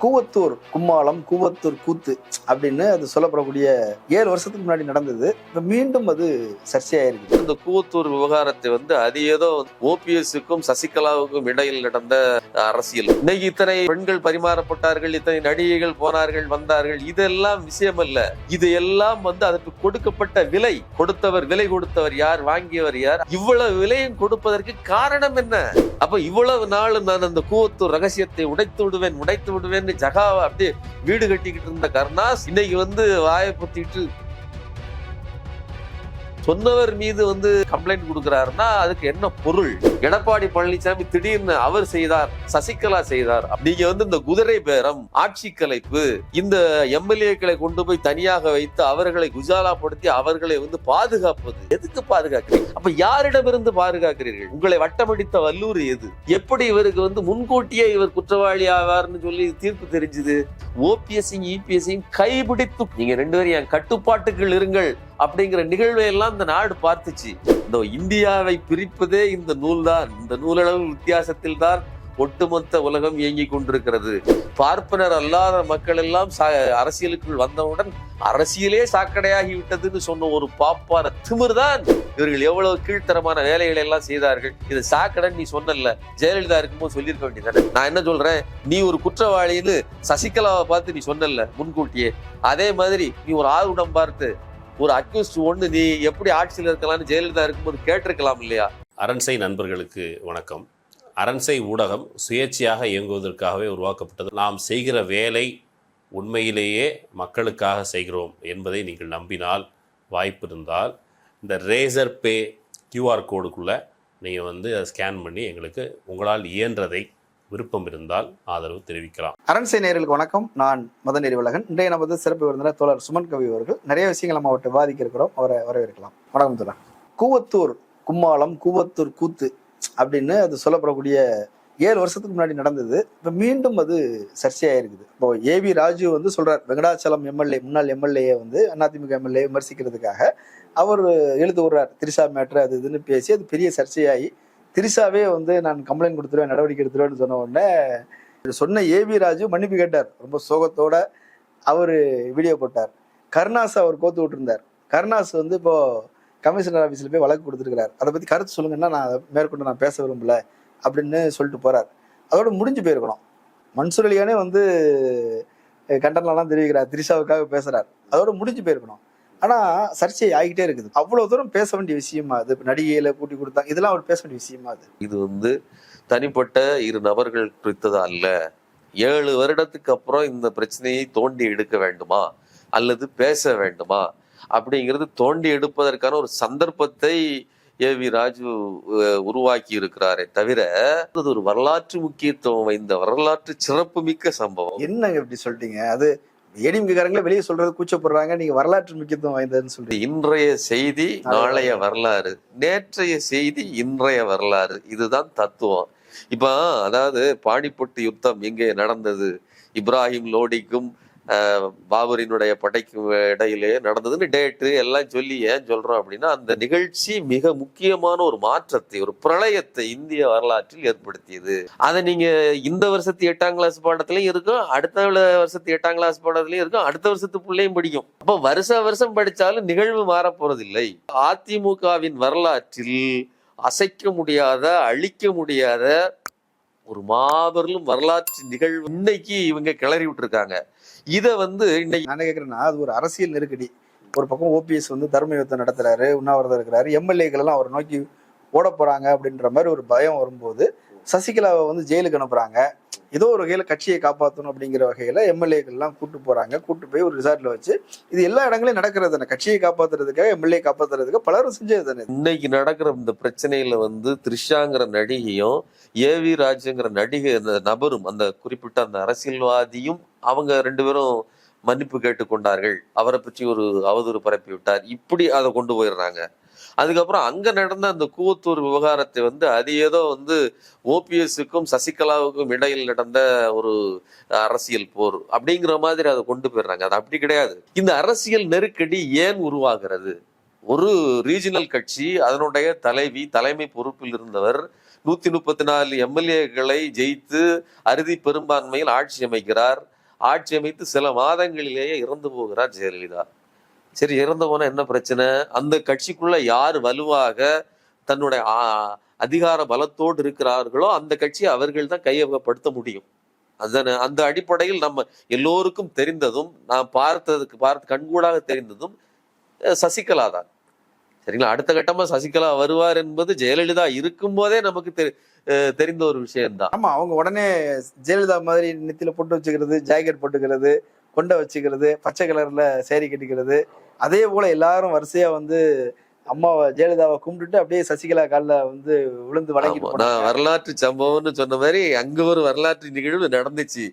கூவத்தூர் கும்மாளம் கூவத்தூர் கூத்து அப்படின்னு அது சொல்லப்படக்கூடிய ஏழு வருஷத்துக்கு முன்னாடி நடந்தது. இப்போ மீண்டும் அது சர்ச்சையாயிருக்கு இந்த கூவத்தூர் விவகாரத்தை வந்து அது ஏதோ ஓபிஎஸ்க்கும் சசிகலாவுக்கும் இடையில் நடந்த அரசியல். இன்னைக்கு இத்தனை பெண்கள் பரிமாறப்பட்டார்கள் இத்தனை நடிகைகள் போனார்கள் வந்தார்கள் இதெல்லாம் விஷயம் அல்ல இது எல்லாம் வந்து அதற்கு கொடுக்கப்பட்ட விலை கொடுத்தவர் விலை கொடுத்தவர் யார் வாங்கியவர் யார் இவ்வளவு விலையும் கொடுப்பதற்கு காரணம் என்ன? அப்ப இவ்வளவு நாள் நான் அந்த கூவத்தூர் ரகசியத்தை உடைத்து விடுவேன் உடைத்து விடுவேன் இருந்து ஜகாவை அப்படியே வீடு கட்டிக்கிட்டு இருந்த கருணாஸ் இன்னைக்கு வந்து வாயை பொத்திட்டு சொன்னவர் மீது வந்து கம்ப்ளைண்ட் கொடுக்கிறாருன்னா அதுக்கு என்ன பொருள்? எடப்பாடி பழனிசாமி திடீர்னு அவர் செய்தார் சசிகலா செய்தார். நீங்க வந்து இந்த குதிரை பேரம் ஆட்சி கலைப்பு இந்த எம்எல்ஏக்களை கொண்டு போய் தனியாக வைத்து அவர்களை குஜாலாப்படுத்தி அவர்களை வந்து பாதுகாப்பது எதுக்கு பாதுகாக்கிறீங்க அப்ப யாரிடமிருந்து பாதுகாக்கிறீர்கள்? உங்களை வட்டமடித்த வல்லூர் எது? எப்படி இவருக்கு வந்து முன்கூட்டியே இவர் குற்றவாளி ஆவார்னு சொல்லி தீர்ப்பு தெரிஞ்சுது? ஓபிஎஸ்சியும் இபிஎஸ்சியும் கைபிடித்து நீங்க ரெண்டு பேரும் என் கட்டுப்பாட்டுக்குள் இருங்கள். அப்படிங்கிற நிகழ்வை எல்லாம் இந்த நாடு பார்த்துச்சு. இந்த இந்தியாவை பிரிப்பதே இந்த நூல் தான் இந்த நூலளவு வித்தியாசத்தில் தான் ஒட்டுமொத்த உலகம் இயங்கிக் கொண்டிருக்கிறது. பார்ப்பனர் அல்லாத மக்கள் எல்லாம் சா- அரசியலுக்குள் வந்தவுடன் அரசியலே சாக்கடையாகி விட்டதுன்னு சொன்ன ஒரு பாப்பான திமிர்தான் இவர்கள் எவ்வளவு கீழ்த்தரமான வேலைகளை எல்லாம் செய்தார்கள். இது சாக்கடைன்னு நீ சொன்னல ஜெயலலிதா இருக்கும்போது சொல்லியிருக்க வேண்டியதானே நான் என்ன சொல்றேன்? நீ ஒரு குற்றவாளின்னு சசிகலாவை பார்த்து நீ சொன்னல முன்கூட்டியே. அதே மாதிரி நீ ஒரு ஆர்வடம் பார்த்து ஒரு அக்யூஸ்ட் ஒன்று நீ எப்படி ஆட்சியில் இருக்கலாம்னு ஜெயலலிதா இருக்கும்போது கேட்டிருக்கலாம் இல்லையா? அரண்சை நண்பர்களுக்கு வணக்கம். அரண்சை ஊடகம் சுயேட்சையாக இயங்குவதற்காகவே உருவாக்கப்பட்டது. நாம் செய்கிற வேலை உண்மையிலேயே மக்களுக்காக செய்கிறோம் என்பதை நீங்கள் நம்பினால் வாய்ப்பு இருந்தால் இந்த ரேசர் பே கியூஆர் கோடுக்குள்ளே நீங்கள் வந்து அதை ஸ்கேன் பண்ணி எங்களுக்கு உங்களால் இயன்றதை விருப்பம் இருந்தால் ஆதரவு தெரிவிக்கலாம். அரண்சை நேர்களுக்கு வணக்கம். நான் மதன் நெறிவழகன் இன்றைய நமது சிறப்பு விருந்தினர் தோழர் சுமன் கவி அவர்கள் நிறைய விஷயங்கள் நம்ம அவர்கிட்ட விவாதிக்க இருக்கிறோம். அவரை வரவேற்கலாம். வணக்கம் தோழர். கூவத்தூர் கும்மாளம் கூவத்தூர் கூத்து அப்படின்னு அது சொல்லப்படக்கூடிய ஏழு வருஷத்துக்கு முன்னாடி நடந்தது. இப்போ மீண்டும் அது சர்ச்சையாயிருக்குது. இப்போ ஏவி ராஜு வந்து சொல்றார் வெங்கடாச்சலம் எம்எல்ஏ முன்னாள் எம்எல்ஏ வந்து அதிமுக எம்எல்ஏ விமர்சிக்கிறதுக்காக. அவர் எழுத்து விடுறார் திரிஷா மேட்ரு அது இதுன்னு பேசி அது பெரிய சர்ச்சையாகி திரிஷாவே வந்து நான் கம்ப்ளைண்ட் கொடுத்துருவேன் நடவடிக்கை எடுத்துருவேன்னு சொன்ன உடனே இது சொன்ன ஏவி ராஜு மன்னிப்பு கேட்டார். ரொம்ப சோகத்தோட அவர் வீடியோ போட்டார். கருணாஸ் அவர் கோத்து விட்டுருந்தார். கருணாஸ் வந்து இப்போ கமிஷனர் ஆஃபீஸில் போய் வழக்கு கொடுத்துருக்கிறார். அதை பற்றி கருத்து சொல்லுங்கன்னா நான் அதை மேற்கொண்டு நான் பேச விரும்பல அப்படின்னு சொல்லிட்டு போகிறார் அதோட முடிஞ்சு போயிருக்கணும். மன்சூர் அலியானே வந்து அஹ், கண்டனம்லாம் தெரிவிக்கிறார். திரிஷாவுக்காக பேசுறார். அதோட முடிஞ்சு போயிருக்கணும். ஆனா சர்ச்சை ஆகிட்டே இருக்குது. அவ்வளவு தூரம் பேச வேண்டிய விஷயமா அது? நடிகையில கூட்டி கொடுத்தா இதெல்லாம் அவர் பேச வேண்டிய விஷயமா அது? இது வந்து தனிப்பட்ட இரு நபர்கள் குறித்தது அல்ல. ஏழு வருடத்துக்கு அப்புறம் இந்த பிரச்சனையை தோண்டி எடுக்க வேண்டுமா? அல்லது பேச வேண்டுமா? அப்படிங்கிறது தோண்டி எடுப்பதற்கான ஒரு சந்தர்ப்பத்தை ஏ வி ராஜு உருவாக்கி இருக்கிறாரே தவிர அது ஒரு வரலாற்று முக்கியத்துவம் வாய்ந்த வரலாற்று சிறப்புமிக்க சம்பவம். என்னங்க இப்படி சொல்லிட்டீங்க அது ஏடிஎம்காரங்களே வெளியே சொல்றது கூச்சப்படுறாங்க. நீங்க வரலாற்று முக்கியத்துவம் வாய்ந்ததுன்னு சொல்றீங்க. இன்றைய செய்தி நாளைய வரலாறு. நேற்றைய செய்தி இன்றைய வரலாறு. இதுதான் தத்துவம். இப்ப அதாவது பாணிப்பட்டு யுத்தம் எங்கே நடந்தது? இப்ராஹிம் லோடிக்கும் பாபரினுடைய படைக்கும் இடையிலே நடந்ததுன்னு டேட்டு எல்லாம் சொல்லி ஏன் சொல்றோம் அப்படின்னா அந்த நிகழ்ச்சி மிக முக்கியமான ஒரு மாற்றத்தை ஒரு பிரளயத்தை இந்திய வரலாற்றில் ஏற்படுத்தியது. அதை நீங்க இந்த வருஷத்து எட்டாம் கிளாஸ் பாடத்துலையும் இருக்கும் அடுத்த வருஷத்து எட்டாம் கிளாஸ் பாடத்துலையும் இருக்கும் அடுத்த வருஷத்து பிள்ளையும் படிக்கும். அப்போ வருஷ வருஷம் படிச்சாலும் நிகழ்வு மாறப் போறதில்லை அதிமுகவின் வரலாற்றில் அசைக்க முடியாத அழிக்க முடியாத ஒரு மாபெரும் வரலாற்று நிகழ்வு இன்னைக்கு இவங்க கிளறி விட்டுருக்காங்க. இதை வந்து இன்னைக்கு நான் கேட்குறேன்னா அது ஒரு அரசியல் நெருக்கடி. ஒரு பக்கம் ஓபிஎஸ் வந்து தர்ம யுத்தம் நடத்துறாரு உண்ணாவிரதம் இருக்கிறாரு எம்எல்ஏக்கள் எல்லாம் அவரை நோக்கி ஓட போறாங்க அப்படின்ற மாதிரி ஒரு பயம் வரும்போது சசிகலாவை வந்து ஜெயிலுக்கு அனுப்புறாங்க. ஏதோ ஒரு வகையில கட்சியை காப்பாற்றணும் அப்படிங்கிற வகையில எம்எல்ஏக்கள்லாம் கூப்பிட்டு கூட்டு போறாங்க. கூட்டு போய் ஒரு ரிசார்ட்ல வச்சு இது எல்லா இடங்களையும் நடக்கிறது தானே. கட்சியை காப்பாத்துறதுக்காக எம்எல்ஏ காப்பாத்துறதுக்கு பலரும் செஞ்சது தானே இன்னைக்கு நடக்கிற இந்த பிரச்சனையில வந்து த்ரிஷாங்கிற நடிகையும் ஏவி ராஜுங்கிற நடிகை அந்த நபரும் அந்த குறிப்பிட்ட அந்த அரசியல்வாதியும் அவங்க ரெண்டு பேரும் மன்னிப்பு கேட்டுக்கொண்டார்கள். அவரை பற்றி ஒரு அவதூறு பரப்பி விட்டார் இப்படி அதை கொண்டு போயிடுறாங்க. அதுக்கப்புறம் அங்க நடந்த அந்த கூவத்தூர் விவகாரத்தை வந்து அது ஏதோ வந்து ஓபிஎஸ்க்கும் சசிகலாவுக்கும் இடையில் நடந்த ஒரு அரசியல் போர் அப்படிங்கிற மாதிரி அதை கொண்டு போயிடுறாங்க. அது அப்படி கிடையாது. இந்த அரசியல் நெருக்கடி ஏன் உருவாகிறது? ஒரு ரீஜினல் கட்சி அதனுடைய தலைவி தலைமை பொறுப்பில் இருந்தவர் நூத்தி முப்பத்தி நாலு எம்எல்ஏக்களை ஜெயித்து அறுதி பெரும்பான்மையில் ஆட்சி அமைக்கிறார். ஆட்சி அமைத்து சில மாதங்களிலேயே இறந்து போகிறார் ஜெயலலிதா. சரி இறந்து போனா என்ன பிரச்சனை? அந்த கட்சிக்குள்ள யார் வலுவாக தன்னுடைய அதிகார பலத்தோடு இருக்கிறார்களோ அந்த கட்சியை அவர்கள் தான் கையகப்படுத்த முடியும். அதுதானே அந்த அடிப்படையில் நம்ம எல்லோருக்கும் தெரிந்ததும் நான் பார்த்ததுக்கு பார்த்து கண்கூடாக தெரிந்ததும் அஹ், சசிகலா தான். சரிங்களா? அடுத்த கட்டமா சசிகலா வருவார் என்பது ஜெயலலிதா இருக்கும் போதே நமக்கு தெரி- தெரிந்த ஒரு விஷயம்தான். ஆமா அவங்க உடனே ஜெயலலிதா மாதிரி நெத்தியில போட்டு வச்சுக்கிறது ஜாக்கெட் போட்டுக்கிறது கொண்டை வச்சுக்கிறது பச்சை கலர்ல சேரி கட்டிக்கிறது. அதே போல எல்லாரும் வரிசையா வந்து அம்மாவை ஜெயலலிதாவை கும்பிட்டுட்டு அப்படியே சசிகலா காலில் வந்து விழுந்து நான் போனாங்க. வரலாற்று சம்பவம்னு சொன்ன மாதிரி அங்க ஒரு வரலாற்று நிகழ்வு நடந்துச்சு.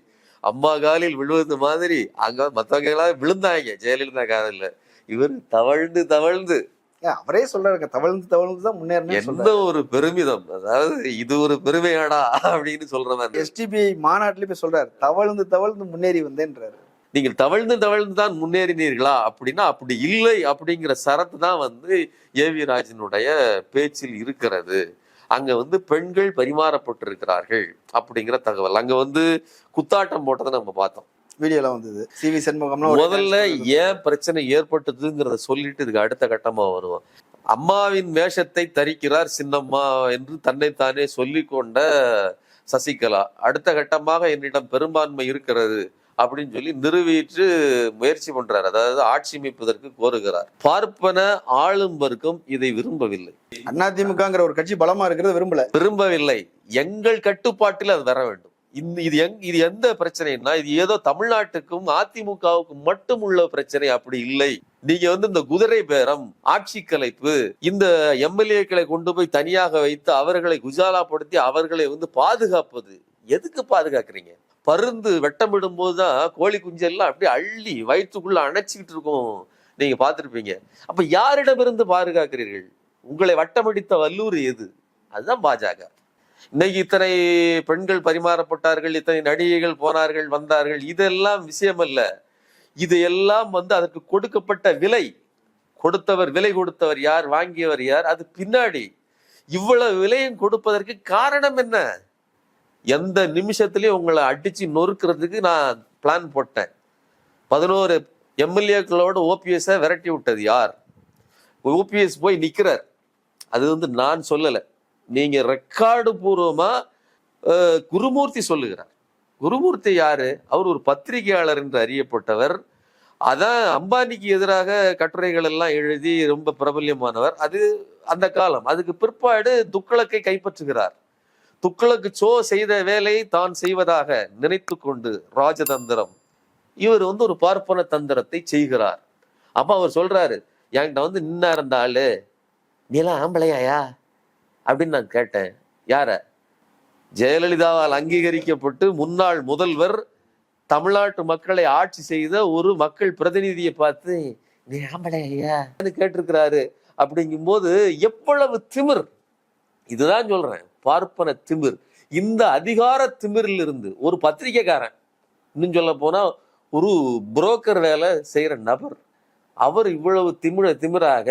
அம்மா காலில் விழுவது மாதிரி அங்க மத்தவங்க எல்லாம் விழுந்தாங்க ஜெயலலிதா காலில். இவர் தவழ்ந்து தவழ்ந்து. அவரே சொல்றாருங்க தவழ்ந்து தவழ்ந்து தான் முன்னேறணும் எந்த ஒரு பெருமிதம். அதாவது இது ஒரு பெருமையாடா அப்படின்னு சொல்ற மாதிரி. எஸ்டிபிஐ மாநாட்டிலே போய் சொல்றாரு தவழ்ந்து தவழ்ந்து முன்னேறி வந்தேன்றாரு. நீங்கள் தவழ்ந்து தவழ்ந்து தான் முன்னேறினீர்களா அப்படின்னா அப்படி இல்லை அப்படிங்கிற சரத்து தான் வந்து ஏவி ராஜனுடைய பேச்சில் இருக்கிறது. அங்க வந்து பெண்கள் பரிமாறப்பட்டிருக்கிறார்கள் அப்படிங்கிற தகவல். அங்க வந்து குத்தாட்டம் போட்டதை நம்ம பார்த்தோம். வீடியோல வந்தது. சி வி சண்முகம்லாம் ஒரு முதல்ல. ஏன் பிரச்சனை ஏற்பட்டதுங்கிறத சொல்லிட்டு இதுக்கு அடுத்த கட்டமா வருவோம். அம்மாவின் வேஷத்தை தரிக்கிறார் சின்னம்மா என்று தன்னைத்தானே சொல்லிக் கொண்ட சசிகலா. அடுத்த கட்டமாக என்னிடம் பெரும்பான்மை இருக்கிறது. அப்படின்னு சொல்லி நிறுவிட்டு முயற்சி பண்றார். அதாவது ஆட்சி அமைப்பதற்கு கோருகிறார். பார்ப்பன ஆளும் வர்க்கம் இதை விரும்பவில்லை. அதிமுகங்கிற ஒரு கட்சி பலமா இருக்கிறது விரும்பல. விரும்பவில்லை. எங்கள் கட்டுப்பாட்டில் அது வர வேண்டும். இந்த இது எங் இது எந்த பிரச்சனைன்னா இது ஏதோ தமிழ்நாட்டுக்கும் அதிமுகவுக்கும் மட்டும் உள்ள பிரச்சனை அப்படி இல்லை. நீங்க வந்து இந்த குதிரை பேரம் ஆட்சி கலைப்பு இந்த எம்எல்ஏக்களை கொண்டு போய் தனியாக வைத்து அவர்களை குஜாலாப்படுத்தி அவர்களை வந்து பாதுகாப்பது எதுக்கு பாதுகாக்கிறீங்க? பருந்து வெட்டமிடும் போதுதான் கோழி குஞ்செல்லாம் அப்படியே அள்ளி வயிற்றுக்குள்ள அணைச்சிக்கிட்டு இருக்கும். நீங்க பார்த்துருப்பீங்க. அப்ப யாரிடமிருந்து பாதுகாக்கிறீர்கள்? உங்களை வட்டமடித்த வல்லூர் எது? அதுதான் பாஜக. இன்னைக்கு இத்தனை பெண்கள் பரிமாறப்பட்டார்கள் இத்தனை நடிகைகள் போனார்கள் வந்தார்கள் இதெல்லாம் விஷயம் அல்ல இது எல்லாம் வந்து அதற்கு கொடுக்கப்பட்ட விலை. கொடுத்தவர் விலை கொடுத்தவர் யார் வாங்கியவர் யார் அது பின்னாடி. இவ்வளவு விலையும் கொடுப்பதற்கு காரணம் என்ன? எந்த நிமிஷத்துலயும் உங்களை அடிச்சு நொறுக்கிறதுக்கு நான் பிளான் போட்டேன். பதினோரு எம்எல்ஏக்களோட ஓபிஎஸ் விரட்டி விட்டது யார்? ஓபிஎஸ் போய் நிக்கிறார். அது வந்து நான் சொல்லலை. நீங்க ரெக்கார்டு பூர்வமா குருமூர்த்தி சொல்லுகிறார். குருமூர்த்தி யாரு? அவர் ஒரு பத்திரிகையாளர் என்று அறியப்பட்டவர். அதான் அம்பானிக்கு எதிராக கட்டுரைகள் எல்லாம் எழுதி ரொம்ப பிரபல்யமானவர். அது அந்த காலம். அதுக்கு பிற்பாடு துக்களக்கை கைப்பற்றுகிறார். துக்ளக்கு சோ செய்த வேலையை தான் செய்வதாக நினைத்து கொண்டு ராஜதந்திரம். இவர் வந்து ஒரு பார்ப்பன தந்திரத்தை செய்கிறார். அப்ப அவர் சொல்றாரு என்கிட்ட வந்து நின்னா இருந்த ஆளு நீலாம் ஆம்பளையாயா? அப்படின்னு நான் கேட்டேன். யார? ஜெயலலிதாவால் அங்கீகரிக்கப்பட்டு முன்னாள் முதல்வர் தமிழ்நாட்டு மக்களை ஆட்சி செய்த ஒரு மக்கள் பிரதிநிதியை பார்த்து நீ ஆம்பளையா கேட்டிருக்கிறாரு. அப்படிங்கும்போது எவ்வளவு திமிர். இதுதான் சொல்றேன். பார்ப்பன திமிர். இந்த அதிகார திமிரில் இருந்து ஒரு பத்திரிக்கைக்காரன் இன்னும் சொல்ல போனால் ஒரு புரோக்கர் வேலை செய்கிற நபர் அவர் இவ்வளவு திமிர திமிராக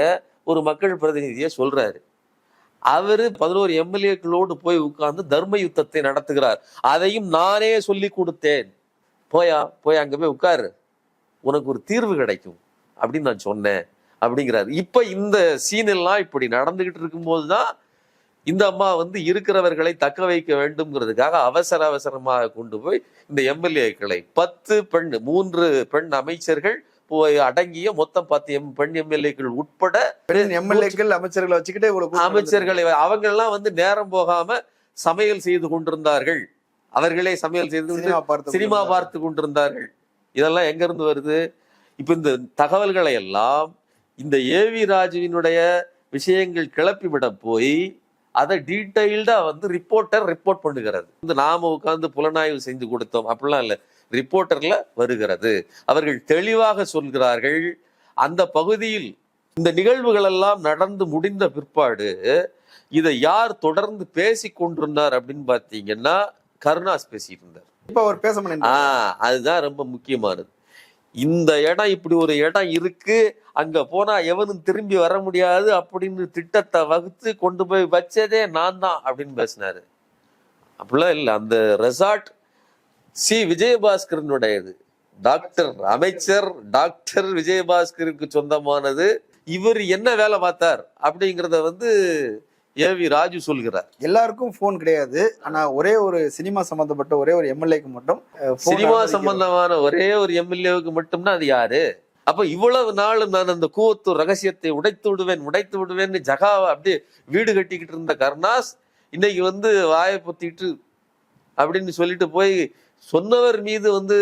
ஒரு மக்கள் பிரதிநிதியை சொல்றாரு. அவரு பதினோரு எம்எல்ஏக்களோடு போய் உட்கார்ந்து தர்ம யுத்தத்தை நடத்துகிறார். அதையும் நானே சொல்லி கொடுத்தேன். போயா போய் அங்க போய் உட்காரு. உனக்கு ஒரு தீர்வு கிடைக்கும் அப்படின்னு நான் சொன்னேன் அப்படிங்கிறாரு. இப்ப இந்த சீன் எல்லாம் இப்படி நடந்துகிட்டு இருக்கும்போது தான் இந்த அம்மா வந்து இருக்கிறவர்களை தக்க வைக்க வேண்டும்ங்கிறதுக்காக அவசர அவசரமாக கொண்டு போய் இந்த எம்எல்ஏக்களை பத்து பெண் மூன்று பெண் அமைச்சர்கள் போய் அடங்கிய மொத்தம் பத்து எம் பெண் எம்எல்ஏக்கள் உட்பட எம்எல்ஏக்கள் அமைச்சர்களை வச்சுக்கிட்டே அமைச்சர்களை அவங்க எல்லாம் வந்து நேரம் போகாம சமையல் செய்து கொண்டிருந்தார்கள். அவர்களே சமையல் செய்து சினிமா பார்த்து சினிமா பார்த்து கொண்டிருந்தார்கள். இதெல்லாம் எங்க இருந்து வருது? இப்ப இந்த தகவல்களை எல்லாம் இந்த ஏவி ராஜுவினுடைய விஷயங்கள் கிளப்பிவிட போய் அதை டீட்டெயில்டா வந்து ரிப்போர்ட்டர் ரிப்போர்ட் பண்ணுகிறது. இந்த நாம உட்கார்ந்து புலனாய்வு செஞ்சு கொடுத்தோம். அப்படிலாம் இல்ல. ரிப்போர்ட்டர்ல வருகிறது. அவர்கள் தெளிவாக சொல்கிறார்கள். அந்த பகுதியில் இந்த நிகழ்வுகள் எல்லாம் நடந்து முடிந்த பிற்பாடு இதை யார் தொடர்ந்து பேசி கொண்டிருந்தார் அப்படின்னு பாத்தீங்கன்னா கருணாஸ் பேசிட்டு இருந்தார் இப்ப அவர் பேச ஆஹ் அதுதான் ரொம்ப முக்கியமானது. இந்த இடம் இப்படி ஒரு இடம் இருக்கு அங்க போனா எவனும் திரும்பி வர முடியாது அப்படின்னு திட்டத்தை வகுத்து கொண்டு போய் வச்சதே நான் தான் அப்படின்னு பேசினாரு. அப்படிலாம் இல்லை அந்த ரெசார்ட் சி. விஜயபாஸ்கரனுடையது. டாக்டர் அமைச்சர் டாக்டர் விஜயபாஸ்கருக்கு சொந்தமானது. இவர் என்ன வேலை பார்த்தார் அப்படிங்கிறத வந்து ஏவி ராஜு சொல்கிறார். எல்லாருக்கும் ஃபோன் கிடையாது. ஆனா ஒரே ஒரு சினிமா சம்பந்தப்பட்ட ஒரே ஒரு எம்எல்ஏக்கு மட்டும் சினிமா சம்பந்தமான ஒரே ஒரு எம்எல்ஏவுக்கு மட்டும்னா அது யாரு? அப்ப இவ்வளவு நாள் நான் அந்த கூவத்தூர் ரகசியத்தை உடைத்து விடுவேன் உடைத்து விடுவேன்னு ஜகாவை அப்படியே வீடு கட்டிக்கிட்டு இருந்த கருணாஸ் இன்னைக்கு வந்து வாயை பொத்திட்டு அப்படின்னு சொல்லிட்டு போய் சொன்னவர் மீது வந்து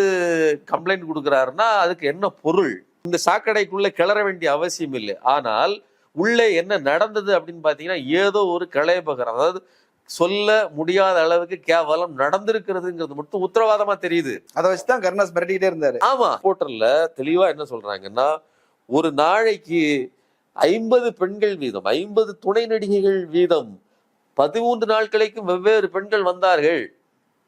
கம்ப்ளைண்ட் கொடுக்குறாருன்னா அதுக்கு என்ன பொருள்? இந்த சாக்கடைக்குள்ள கிளற வேண்டிய அவசியம் இல்லை. ஆனால் உள்ளே என்ன நடந்தது அப்படின்னு பாத்தீங்கன்னா ஏதோ ஒரு கலைபகரம் அதாவது சொல்ல முடியாத அளவுக்கு கேவலம் நடந்திருக்கிறதுங்கிறது மட்டும் உத்தரவாதமா தெரியுது. அதை வச்சுதான் கருணாஸ் மிரட்டிக்கிட்டே இருந்தாரு. ஆமா. போர்ட்டல்ல தெளிவா என்ன சொல்றாங்கன்னா ஒரு நாளைக்கு ஐம்பது பெண்கள் வீதம் ஐம்பது துணை நடிகைகள் வீதம் பதிமூன்று நாட்களுக்கு வெவ்வேறு பெண்கள் வந்தார்கள்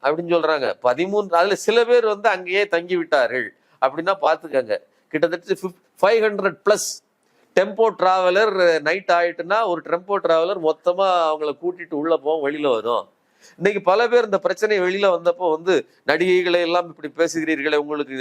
அப்படின்னு சொல்றாங்க. பதிமூன்று அதுல சில பேர் வந்து அங்கேயே தங்கி விட்டார்கள் அப்படின்னா பாத்துக்கங்க கிட்டத்தட்ட five hundred plus tempo traveller night ஆயிட்டுன்னா ஒரு டெம்போ டிராவலர் மொத்தமா அவங்கள கூட்டிட்டு உள்ள போவோம் வெளியில வரும் இன்னைக்கு பல பேர் இந்த பிரச்சனை வெளியில வந்தப்போ வந்து நடிகைகளை எல்லாம் இப்படி பேசுகிறீர்களே உங்களுக்கு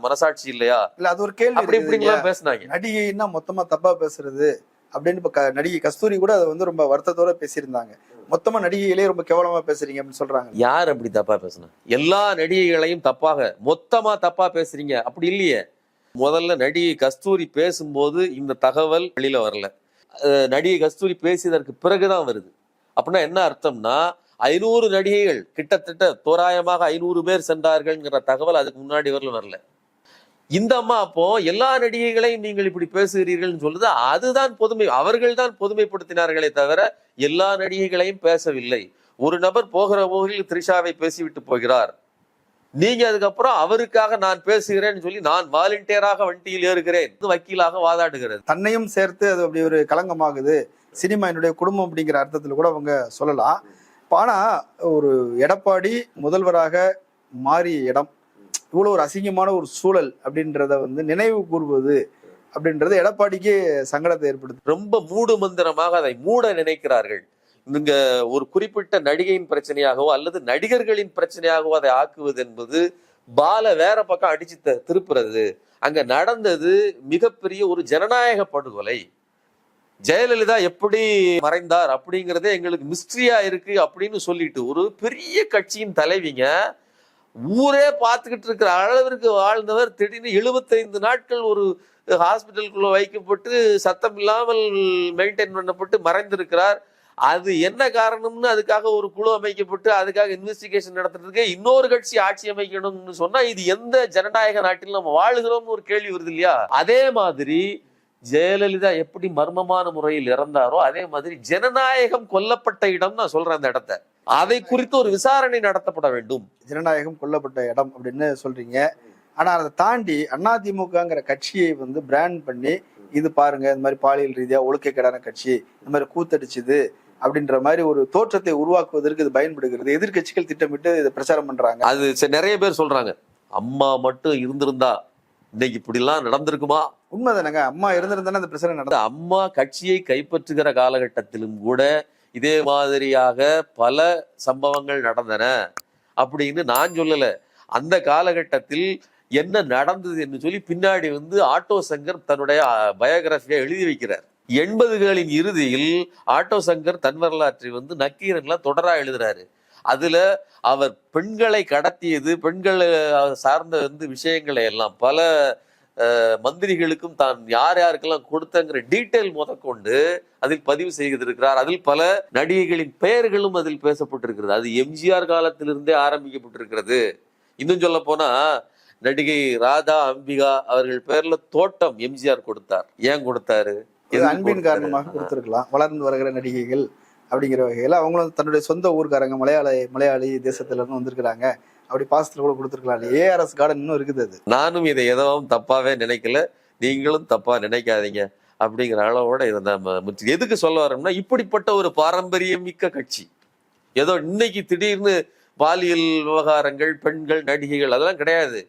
மனசாட்சி இல்லையா? இல்ல அது ஒரு கேள்வி அப்படி இருக்குது இப்படிங்களாம் பேசுனாங்க. நடிகைன்னா மொத்தமா தப்பா பேசுறது அப்படின்னு இப்ப நடிகை கஸ்தூரி கூட அதை வந்து ரொம்ப வருத்தத்தோட பேசியிருந்தாங்க. மொத்தமா நடிகைகளே ரொம்ப கேவலமா பேசுறீங்க அப்படின்னு சொல்றாங்க. யார் அப்படி தப்பா பேசுனா? எல்லா நடிகைகளையும் தப்பாக மொத்தமா தப்பா பேசுறீங்க. அப்படி இல்லையே. முதல்ல நடிகை கஸ்தூரி பேசும்போது இந்த தகவல் வெளியில வரல. அஹ் நடிகை கஸ்தூரி பேசியதற்கு பிறகுதான் வருது. அப்படின்னா என்ன அர்த்தம்னா ஐநூறு நடிகைகள் கிட்டத்தட்ட தோராயமாக ஐநூறு பேர் சென்றார்கள்ங்கிற தகவல் அதுக்கு முன்னாடி வரல வரல. இந்த அம்மா அப்போ எல்லா நடிகைகளையும் நீங்கள் இப்படி பேசுகிறீர்கள்னு சொல்லுது அதுதான் பொதுமை அவர்கள் தான் பொதுமைப்படுத்தினார்களே தவிர எல்லா நடிகைகளையும் பேசவில்லை. ஒரு நபர் போகிற போகில் த்ரிஷாவை பேசிவிட்டு போகிறார். நீங்க அதுக்கப்புறம் அவருக்காக நான் பேசுகிறேன்னு சொல்லி நான் வாலண்டியராக வண்டியில் ஏறுகிறேன். வக்கீலாக வாதாடுகிறது. தன்னையும் சேர்த்து அது அப்படி ஒரு களங்கமாகுது. சினிமா என்னுடைய குடும்பம் அப்படிங்கிற அர்த்தத்துல கூட அவங்க சொல்லலாம். ஆனா ஒரு எடப்பாடி முதல்வராக மாறிய இடம் இவ்வளவு ஒரு அசிங்கமான ஒரு சூழல் அப்படின்றத வந்து நினைவு கூறுவது அப்படின்றது எடப்பாடிக்கே சங்கடத்தை ஏற்படுத்து ரொம்ப மூடு மந்திரமாக அதை மூட நினைக்கிறார்கள். இங்க ஒரு குறிப்பிட்ட நடிகையின் பிரச்சனையாகவோ அல்லது நடிகர்களின் பிரச்சனையாகவோ அதை ஆக்குவது என்பது பால வேற பக்கம் அடிச்சு த- திருப்புறது. அங்க நடந்தது மிகப்பெரிய ஒரு ஜனநாயக படுகொலை. ஜெயலலிதா எப்படி மறைந்தார் அப்படிங்கறதே எங்களுக்கு மிஸ்ட்ரியா இருக்கு அப்படின்னு சொல்லிட்டு ஒரு பெரிய கட்சியின் தலைவிங்க ஊரே பார்த்துக்கிட்டு இருக்கிற அளவிற்கு வாழ்ந்தவர் திடீர்னு எழுபத்தைந்து நாட்கள் ஒரு ஹாஸ்பிட்டலுக்குள்ள வைக்கப்பட்டு சத்தம் இல்லாமல் மெயின்டைன் பண்ணப்பட்டு மறைந்திருக்கிறார். அது என்ன காரணம்னு அதுக்காக ஒரு குழு அமைக்கப்பட்டு அதுக்காக இன்வெஸ்டிகேஷன் நடத்துறதுக்கு இன்னொரு கட்சி ஆட்சி அமைக்கணும்னு சொன்னா இது எந்த ஜனநாயக நாட்டில் நம்ம வாழுகிறோம்னு ஒரு கேள்வி வருது இல்லையா? அதே மாதிரி ஜெயலலிதா எப்படி மர்மமான முறையில் இறந்தாரோ அதே மாதிரி ஜனநாயகம் கொல்லப்பட்ட இடம் நான் சொல்றேன் அந்த இடத்த. அதை குறித்து ஒரு விசாரணை நடத்தப்பட வேண்டும். ஜனநாயகம் கொல்லப்பட்ட இடம் அப்படின்னு சொல்றீங்க. ஆனா அதை தாண்டி அதிமுகங்கிற கட்சியை வந்து பிராண்ட் பண்ணி இது பாருங்க இந்த மாதிரி பாலியல் ரீதியா ஒழுக்கக்கேடான கட்சி இந்த மாதிரி கூத்தடிச்சுது அப்படின்ற மாதிரி ஒரு தோற்றத்தை உருவாக்குவதற்கு இது பயன்படுகிறது. எதிர்க்கட்சிகள் திட்டமிட்டு இதை பிரச்சாரம் பண்றாங்க. அது நிறைய பேர் சொல்றாங்க. அம்மா மட்டும் இருந்திருந்தா இன்னைக்கு இப்படிலாம் நடந்திருக்குமா? உண்மைதானங்க. அம்மா இருந்திருந்தானே அந்த பிரச்சனை அந்த நடந்தது. அம்மா கட்சியை கைப்பற்றுகிற காலகட்டத்திலும் கூட இதே மாதிரியாக பல சம்பவங்கள் நடந்தன. அப்படின்னு நான் சொல்லல. அந்த காலகட்டத்தில் என்ன நடந்தது என்று சொல்லி பின்னாடி வந்து ஆட்டோ சங்கர் தன்னுடைய பயோகிராஃபியை எழுதி வைக்கிறார். எண்பதுகளின் இறுதியில் ஆட்டோ சங்கர் தன் வரலாற்றை வந்து நக்கீரன்லாம் தொடரா எழுதுறாரு. அதுல அவர் பெண்களை கடத்தியது பெண்களை சார்ந்த வந்து விஷயங்களை எல்லாம் பல மந்திரிகளுக்கும் தான் யார் யாருக்கெல்லாம் கொடுத்தங்கிற டீட்டெயில் முதற்கொண்டு அதில் பதிவு செய்திருக்கிறார். அதில் பல நடிகைகளின் பெயர்களும் அதில் பேசப்பட்டிருக்கிறது. அது எம்ஜிஆர் காலத்திலிருந்தே ஆரம்பிக்கப்பட்டிருக்கிறது. இன்னும் சொல்ல போனா நடிகை ராதா அம்பிகா அவர்கள் பேர்ல தோட்டம் எம்ஜிஆர் கொடுத்தார். ஏன் கொடுத்தாரு? இது அன்பின்? காரணமாக கொடுத்திருக்கலாம். வளர்ந்து வருகிற நடிகைகள் அப்படிங்கிற வகையில அவங்களும் தன்னுடைய சொந்த ஊர்க்காரங்க மலையாள மலையாளி தேசத்துல இருந்து வந்திருக்கிறாங்க. அப்படி பாசத்துல கூட கொடுத்திருக்கலாம். ஏஆர்எஸ் கார்டன் இன்னும் இருக்குது அது. நானும் இதை எதுவும் தப்பாவே நினைக்கல. நீங்களும் தப்பா நினைக்காதீங்க அப்படிங்கிற அளவோட இதை நம்ம எதுக்கு சொல்ல வரோம்னா இப்படிப்பட்ட ஒரு பாரம்பரியம் மிக்க கட்சி. ஏதோ இன்னைக்கு திடீர்னு பாலியல் விவகாரங்கள் பெண்கள் நடிகைகள் அதெல்லாம் கிடையாது.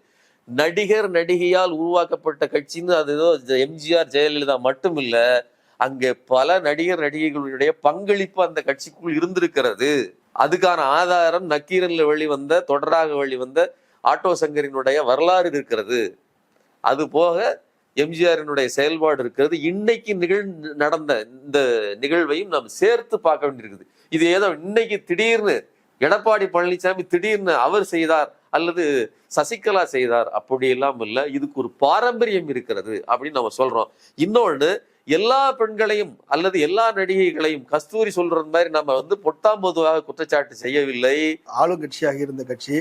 நடிகர் நடிகையால் உருவாக்கப்பட்ட கட்சின்னு அது ஏதோ எம்ஜிஆர் ஜெயலலிதா மட்டும் இல்ல அங்கே பல நடிகர் நடிகைகளுடைய பங்களிப்பு அந்த கட்சிக்குள் இருந்திருக்கிறது. அதுக்கான ஆதாரம் நக்கீரன்ல வெளிவந்த தொடராக வெளிவந்த ஆட்டோ சங்கரினுடைய வரலாறு இருக்கிறது. அது போக எம்ஜிஆரினுடைய செயல்பாடு இருக்கிறது. இன்னைக்கு நிகழ் நடந்த இந்த நிகழ்வையும் நாம் சேர்த்து பார்க்க வேண்டியிருக்குது. இது ஏதோ இன்னைக்கு திடீர்னு எடப்பாடி பழனிசாமி திடீர்னு அவர் செய்தார் அல்லது சசிகலா செய்தார் அப்படி இல்லை இதுக்கு ஒரு பாரம்பரியம் இருக்கிறது அப்படின்னு நம்ம சொல்றோம். இன்னொன்று எல்லா பெண்களையும் அல்லது எல்லா நடிகைகளையும் கஸ்தூரி சொல்றது மாதிரி நம்ம வந்து பொத்தாம் பொதுவாக குற்றச்சாட்டு செய்யவில்லை. ஆளுங்கட்சியாக இருந்த கட்சி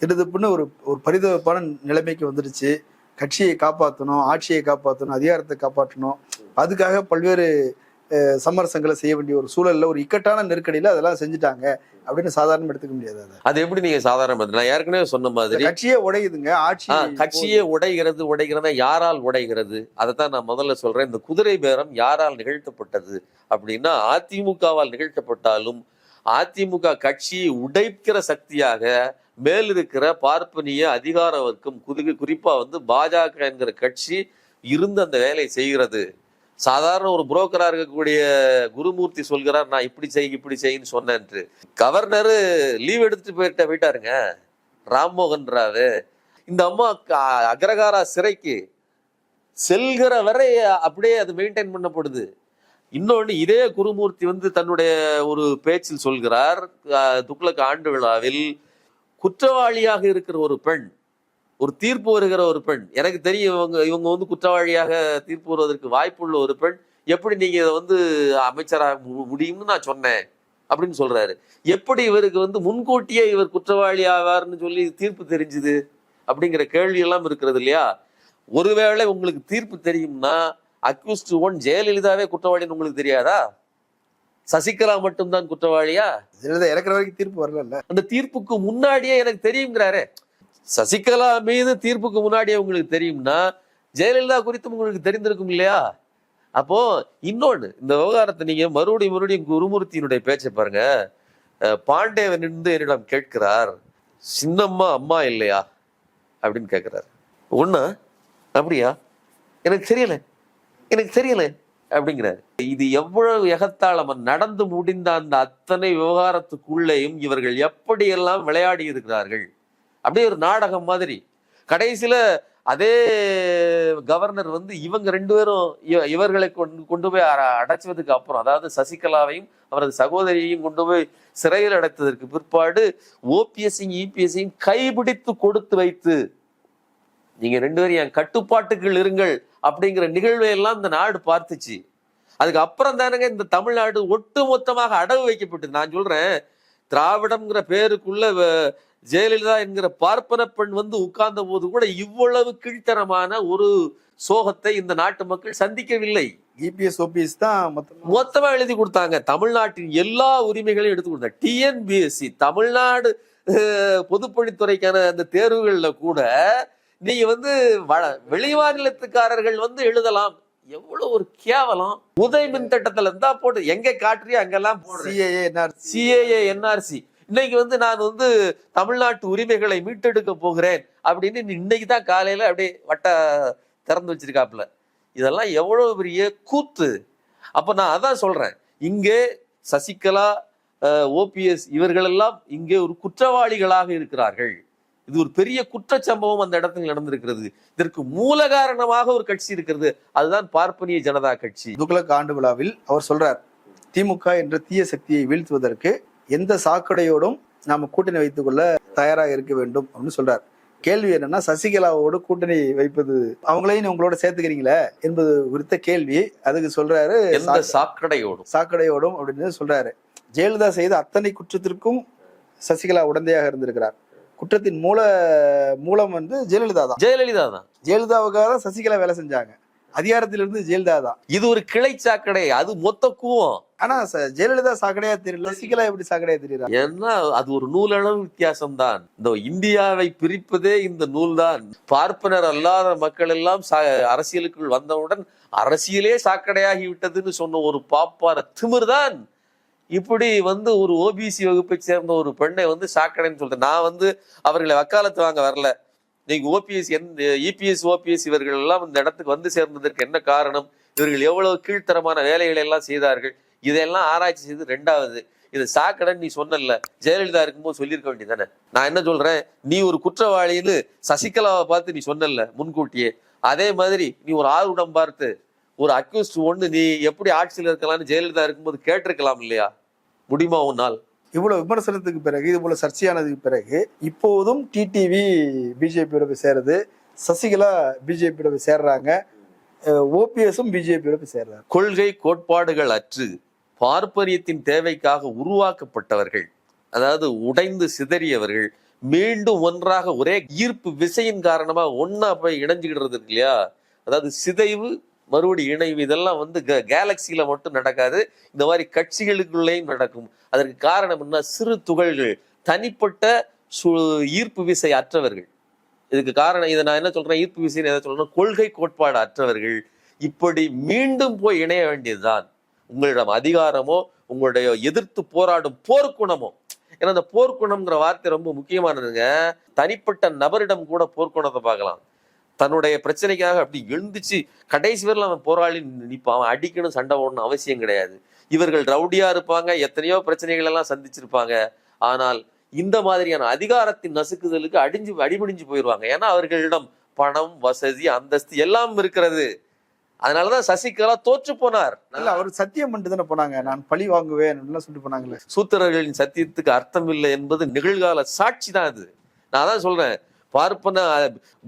திடுதுப்புன்னு ஒரு ஒரு பரிதாபமான நிலைமைக்கு வந்துடுச்சு. கட்சியை காப்பாற்றணும் ஆட்சியை காப்பாற்றணும் அதிகாரத்தை காப்பாற்றணும். அதுக்காக பல்வேறு சமரசங்களை செய்ய வேண்டிய ஒரு சூழல்ல ஒரு இக்கட்டான நெருக்கடியில அதெல்லாம் செஞ்சுட்டாங்க அப்படின்னு சாதாரணம் எடுத்துக்க முடியாது அதை. எப்படி நீங்க சாதாரண நான் ஏற்கனவே சொன்ன மாதிரி கட்சியே உடையுதுங்க ஆட்சி கட்சியே உடைகிறது உடைகிறதா யாரால் உடைகிறது? அதைத்தான் நான் முதல்ல சொல்றேன். இந்த குதிரை பேரம் யாரால் நிகழ்த்தப்பட்டது அப்படின்னா அதிமுகவால் நிகழ்த்தப்பட்டாலும் அதிமுக கட்சியை உடைக்கிற சக்தியாக மேல் இருக்கிற பார்ப்பனிய அதிகார வர்க்கம் குறிப்பா வந்து பாஜக என்கிற கட்சி இருந்து அந்த வேலையை செய்கிறது. சாதாரண ஒரு புரோக்கராக இருக்கக்கூடிய குருமூர்த்தி சொல்கிறார் நான் இப்படி செய் இப்படி செய்ன்னு சொன்னேன்ட்டு. கவர்னரு லீவ் எடுத்துட்டு போயிட்ட போயிட்டாருங்க. ராம்மோகன்றாரு இந்த அம்மா க- அக்ரகாரா சிறைக்கு செல்கிற வரை அப்படியே அது மெயின்டைன் பண்ணப்படுது. இன்னொன்று இதே குருமூர்த்தி வந்து தன்னுடைய ஒரு பேச்சில் சொல்கிறார் துக்ளக் ஆண்டு விழாவில் குற்றவாளியாக இருக்கிற ஒரு பெண் ஒரு தீர்ப்பு வருகிற ஒரு பெண் எனக்கு தெரியும் இவங்க இவங்க வந்து குற்றவாளியாக தீர்ப்பு வருவதற்கு வாய்ப்புள்ள ஒரு பெண் எப்படி நீங்க இதை வந்து அமைச்சராக முடியும்னு நான் சொன்னேன் அப்படின்னு சொல்றாரு. எப்படி இவருக்கு வந்து முன்கூட்டியே இவர் குற்றவாளி ஆவார்னு சொல்லி தீர்ப்பு தெரிஞ்சுது அப்படிங்கிற கேள்வி எல்லாம் இருக்கிறது இல்லையா? ஒருவேளை உங்களுக்கு தீர்ப்பு தெரியும்னா அக்யூஸ்ட் ஒன் ஜெயலலிதாவே குற்றவாளின்னு உங்களுக்கு தெரியாதா? சசிகலா மட்டும்தான் குற்றவாளியா? இறக்குற வரைக்கும் தீர்ப்பு வரல அந்த தீர்ப்புக்கு முன்னாடியே எனக்கு தெரியுங்கிறாரே. சசிகலா மீது தீர்ப்புக்கு முன்னாடியே உங்களுக்கு தெரியும்னா ஜெயலலிதா குறித்தும் உங்களுக்கு தெரிந்திருக்கும் இல்லையா? அப்போ இன்னொன்று இந்த விவகாரத்தை நீங்க மறுபடியும் மறுபடியும் குருமூர்த்தியினுடைய பேச்சை பாருங்க. பாண்டேவன் இருந்து என்னிடம் கேட்கிறார் சின்னம்மா அம்மா இல்லையா? அப்படின்னு கேட்கிறார். ஒண்ணா அப்படியா? எனக்கு தெரியல. எனக்கு தெரியல அப்படிங்கிறாரு. இது எவ்வளவு எகத்தாளம் நடந்து முடிந்த அந்த அத்தனை விவகாரத்துக்குள்ளேயும் இவர்கள் எப்படியெல்லாம் விளையாடி இருக்கிறார்கள்? அப்படியே ஒரு நாடகம் மாதிரி. கடைசியில் அதே கவர்னர் வந்து இவங்க ரெண்டு பேரும் இவ- இவர்களை கொண்டு கொண்டு போய் அடைச்சதுக்கு அப்புறம் அதாவது சசிகலாவையும் அவரது சகோதரியையும் கொண்டு போய் சிறையில் அடைத்ததற்கு பிற்பாடு ஓபிஎஸ்சியும் இபிஎஸ்சியும் கைபிடித்து கொடுத்து வைத்து நீங்க ரெண்டு பேரும் என் கட்டுப்பாட்டுக்குள் இருங்கள் அப்படிங்கிற நிகழ்வை எல்லாம் இந்த நாடு பார்த்துச்சு. அதுக்கு அப்புறம் தானங்க இந்த தமிழ்நாடு ஒட்டு மொத்தமாக அடவு வைக்கப்பட்டு நான் சொல்றேன் திராவிடம்ங்கிற பேருக்குள்ள ஜெயலலிதா என்கிற பார்ப்பன பெண் வந்து உட்கார்ந்த போது கூட இவ்வளவு கீழ்த்தரமான ஒரு சோகத்தை இந்த நாட்டு மக்கள் சந்திக்கவில்லை. இபிஎஸ் ஓபிஎஸ் தான் மொத்தமா எழுதி கொடுத்தாங்க. தமிழ்நாட்டின் எல்லா உரிமைகளையும் எடுத்து கொடுத்தாங்க. டிஎன்பிஎஸ்சி தமிழ்நாடு பொதுப்பணித்துறைக்கான அந்த தேர்வுகள்ல கூட நீங்க வந்து வ- வெளிமாநிலத்துக்காரர்கள் வந்து எழுதலாம். எவ்வளவு ஒரு கேவலம். உதய் மின் திட்டத்துல இருந்தா போட்டு எங்க காட்டுறியோ அங்கெல்லாம் சிஏஏ என்ஆர்சி சிஏஏ என்ஆர்சி இன்னைக்கு வந்து நான் வந்து தமிழ்நாட்டு உரிமைகளை மீட்டெடுக்க போகிறேன் அப்படின்னு இன்னைக்கு தான் காலையில அப்படியே வட்ட திறந்து வச்சிருக்காப்புல. இதெல்லாம் எவ்வளவு பெரிய கூத்து. அப்ப நான் அதான் சொல்றேன். இங்கே சசிகலா ஓபிஎஸ் இவர்களெல்லாம் இங்கே ஒரு குற்றவாளிகளாக இருக்கிறார்கள். இது ஒரு பெரிய குற்றச்சம்பவம் அந்த இடத்துல நடந்திருக்கிறது. இதற்கு மூல காரணமாக ஒரு கட்சி இருக்கிறது. அதுதான் பார்ப்பனிய ஜனதா கட்சி. துக்ளக் ஆண்டு விழாவில் அவர் சொல்றார் திமுக என்ற தீய சக்தியை வீழ்த்துவதற்கு எந்த சாக்கடையோடும் நாம கூட்டணி வைத்துக் கொள்ள தயாராக இருக்க வேண்டும் அப்படின்னு சொல்றார். கேள்வி என்னன்னா சசிகலாவோடு கூட்டணி வைப்பது அவங்களையும் உங்களோட சேர்த்துக்கிறீங்களே என்பது குறித்த கேள்வி. அதுக்கு சொல்றாரு சாக்கடையோடும். சாக்கடையோடும் அப்படின்னு சொல்றாரு. ஜெயலலிதா செய்த அத்தனை குற்றத்திற்கும் சசிகலா உடந்தையாக இருந்திருக்கிறார். குற்றத்தின் மூல மூலம் வந்து ஜெயலலிதா தான். ஜெயலலிதா தான். ஜெயலலிதாவுக்காக தான் சசிகலா வேலை செஞ்சாங்க. அதிகாரத்திலிருந்து ஜெயலலிதா தான். இது ஒரு கிளை சாக்கடை. அது மொத்த கூவம். ஆனா ஜெயலலிதா சாக்கடையா தெரியல. சசிகலா எப்படி சாக்கடையா தெரியல ஏன்னா அது ஒரு நூலளவு வித்தியாசம் தான் இந்த இந்தியாவை பிரிப்பதே இந்த நூல்தான். பார்ப்பனர் அல்லாத மக்கள் எல்லாம் அரசியலுக்குள் வந்தவுடன் அரசியலே சாக்கடையாகி விட்டதுன்னு சொன்ன ஒரு பாப்பார திமிர்தான். இப்படி வந்து ஒரு ஓபிசி வகுப்பை சேர்ந்த ஒரு பெண்ணை வந்து சாக்கடைன்னு சொல்றேன் நான் வந்து அவர்களை வக்காலத்து வாங்க வரல. நீங்க ஓபிஎஸ் எந்த இபிஎஸ் ஓபிஎஸ் இவர்கள் எல்லாம் இந்த இடத்துக்கு வந்து சேர்ந்ததற்கு என்ன காரணம்? இவர்கள் எவ்வளவு கீழ்த்தரமான வேலைகளை எல்லாம் செய்தார்கள்? இதையெல்லாம் ஆராய்ச்சி செய்து ரெண்டாவது இது சாக்கடைன்னு நீ சொன்னல ஜெயலலிதா இருக்கும்போது சொல்லியிருக்க வேண்டியதானே நான் என்ன சொல்றேன்? நீ ஒரு குற்றவாளின்னு சசிகலாவை பார்த்து நீ சொன்னல முன்கூட்டியே. அதே மாதிரி நீ ஒரு ஆர்வடம் பார்த்து ஒரு அக்யூஸ்ட் ஒண்ணு நீ எப்படி ஆட்சியில் இருக்கலாம்னு ஜெயலலிதா இருக்கும்போது கேட்டிருக்கலாம் இல்லையா? முடியுமா உன்னால்? இவ்வளவு விமர்சனத்துக்கு பிறகு இது போல சர்ச்சையானதுக்கு பிறகு இப்போதும் டிடிவி பிஜேபியோட போய் சேருது. சசிகலா பிஜேபியோட போய் சேர்றாங்க. ஓபிஎஸும் பிஜேபியோட போய் சேர்றாங்க. கொள்கை கோட்பாடுகள் அற்று பார்ப்பரியத்தின் தேவைக்காக உருவாக்கப்பட்டவர்கள் அதாவது உடைந்து சிதறியவர்கள் மீண்டும் ஒன்றாக ஒரே ஈர்ப்பு விசையின் காரணமா ஒன்னா போய் இணைஞ்சுக்கிடுறது இல்லையா? அதாவது சிதைவு மறுபடி இணைவு இதெல்லாம் வந்து கேலக்சியில மட்டும் நடக்காது. இந்த மாதிரி கட்சிகளுக்குள்ளேயும் நடக்கும். அதற்கு காரணம் என்ன? சிறு துகள்கள் தனிப்பட்ட சு- ஈர்ப்பு விசை அற்றவர்கள். இதுக்கு காரணம் இதை நான் என்ன சொல்றேன்? ஈர்ப்பு விசைன்னு எதை சொல்றேன்னா கொள்கை கோட்பாடு அற்றவர்கள். இப்படி மீண்டும் போய் இணைய வேண்டியதுதான். உங்களிடம் அதிகாரமோ உங்களுடைய எதிர்த்து போராடும் போர்க்குணமோ. ஏன்னா அந்த போர்க்குணம்ங்கிற வார்த்தை ரொம்ப முக்கியமானதுங்க. தனிப்பட்ட நபரிடம் கூட போர்க்குணத்தை பார்க்கலாம். தன்னுடைய பிரச்சனைக்காக அப்படி எழுந்துச்சு. கடைசி வரையில் அவன் போராளி நிற்பான் அவன் அடிக்கணும் சண்டை போடணும் அவசியம் கிடையாது. இவர்கள் ரவுடியா இருப்பாங்க எத்தனையோ பிரச்சனைகள் எல்லாம் சந்திச்சிருப்பாங்க. ஆனால் இந்த மாதிரியான அதிகாரத்தின் நசுக்குதலுக்கு அடிஞ்சு அடிபடிஞ்சு போயிடுவாங்க ஏன்னா அவர்களிடம் பணம் வசதி அந்தஸ்து எல்லாம் இருக்கிறது. அதனாலதான் சசிகலா தோற்று போனார். இல்ல அவர் சத்தியம் பண்ணிட்டு தானே போனாங்க. நான் பழி வாங்குவேன் சொல்லிட்டு போனாங்களே. சூத்திரர்களின் சத்தியத்துக்கு அர்த்தம் இல்லை என்பது நிகழ்கால சாட்சி தான் அது. நான் தான் சொல்றேன். பார்ப்பன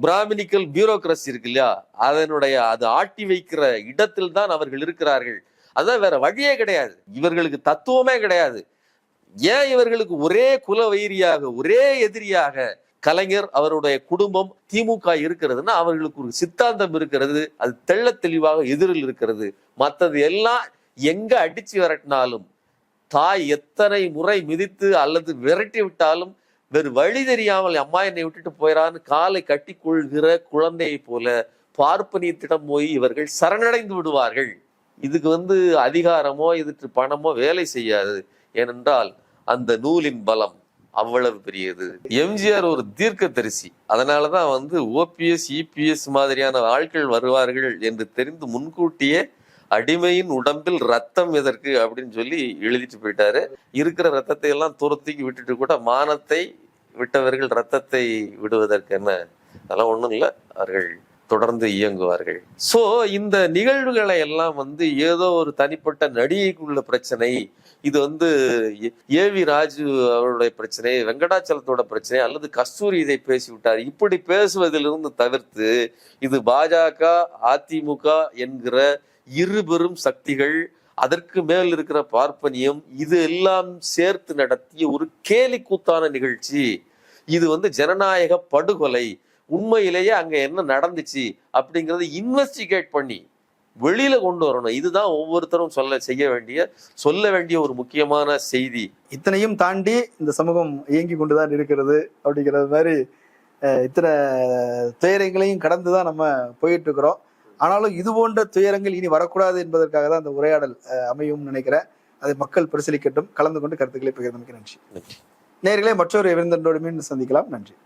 பிராமினிக்கல் பியூரோக்ரஸி இருக்கு இல்லையா? அதனுடைய அது ஆட்டி வைக்கிற இடத்தில் தான் அவர்கள் இருக்கிறார்கள். அதான் வேற வழியே கிடையாது. இவர்களுக்கு தத்துவமே கிடையாது. ஏன் இவர்களுக்கு ஒரே குல வைரியாக ஒரே எதிரியாக கலைஞர் அவருடைய குடும்பம் திமுக இருக்கிறதுன்னா அவர்களுக்கு ஒரு சித்தாந்தம் இருக்கிறது. அது தெள்ள தெளிவாக எதிரில் இருக்கிறது. மற்றது எல்லாம் எங்க அடிச்சு விரட்டினாலும் தாய் எத்தனை முறை மிதித்து அல்லது விரட்டி விட்டாலும் வேறு வழி தெரியாமல் அம்மா என்னை விட்டுட்டு போயிறான்னு காலை கட்டி கொள்கிற குழந்தையை போல பார்ப்பனியத்திடம் போய் இவர்கள் சரணடைந்து விடுவார்கள். இதுக்கு வந்து அதிகாரமோ இதுக்கு பணமோ வேலை செய்யாது. ஏனென்றால் அந்த நூலின் பலம் அவ்வளவு பெரியது. எம்ஜிஆர் ஒரு தீர்க்க தரிசி அதனாலதான் வந்து ஓபிஎஸ் இபிஎஸ் மாதிரியான ஆட்கள் வருவார்கள் என்று தெரிந்து முன்கூட்டியே அடிமையின் உடம்பில் ரத்தம் எதற்கு அப்படின்னு சொல்லி எழுதிட்டு போயிட்டாரு. இருக்கிற ரத்தத்தை எல்லாம் துரத்திக்கு விட்டுட்டு கூட மானத்தை விட்டவர்கள் ரத்தத்தை விடுவதற்கு என்ன? அதெல்லாம் ஒண்ணும் இல்லை. அவர்கள் தொடர்ந்து இயங்குவார்கள். சோ இந்த நிகழ்வுகளை எல்லாம் வந்து ஏதோ ஒரு தனிப்பட்ட நடிகைக்குள்ள பிரச்சனை இது வந்து ஏ- வி ராஜு அவருடைய பிரச்சனை வெங்கடாச்சலத்தோட பிரச்சனை அல்லது கஸ்தூரி இதை பேசி விட்டார் இப்படி பேசுவதிலிருந்து தவிர்த்து இது பாஜக அதிமுக என்கிற இரு பெரும் சக்திகள் அதற்கு மேல் இருக்கிற பார்ப்பனியம் இது எல்லாம் சேர்த்து நடத்திய ஒரு கேலி கூத்தான நிகழ்ச்சி. இது வந்து ஜனநாயக படுகொலை. உண்மையிலேயே அங்க என்ன நடந்துச்சு அப்படிங்கறத இன்வெஸ்டிகேட் பண்ணி வெளியில கொண்டு வரணும். இதுதான் ஒவ்வொருத்தரும் சொல்ல செய்ய வேண்டிய சொல்ல வேண்டிய ஒரு முக்கியமான செய்தி. இத்தனையும் தாண்டி இந்த சமூகம் இயங்கி கொண்டுதான் இருக்கிறது அப்படிங்கிறது மாதிரி இத்தனை துயரங்களையும் கடந்து தான் நம்ம போயிட்டு இருக்கிறோம். ஆனாலும் இது போன்ற துயரங்கள் இனி வரக்கூடாது என்பதற்காக தான் அந்த உரையாடல் அமையும் நினைக்கிறேன். அதை மக்கள் பரிசீலிக்கட்டும். கலந்து கொண்டு கருத்துக்களை பகிர்ந்தமைக்கு நன்றி. நன்றி. நேரிலே மற்றொரு விருந்தோடு மீண்டும் சந்திக்கலாம். நன்றி.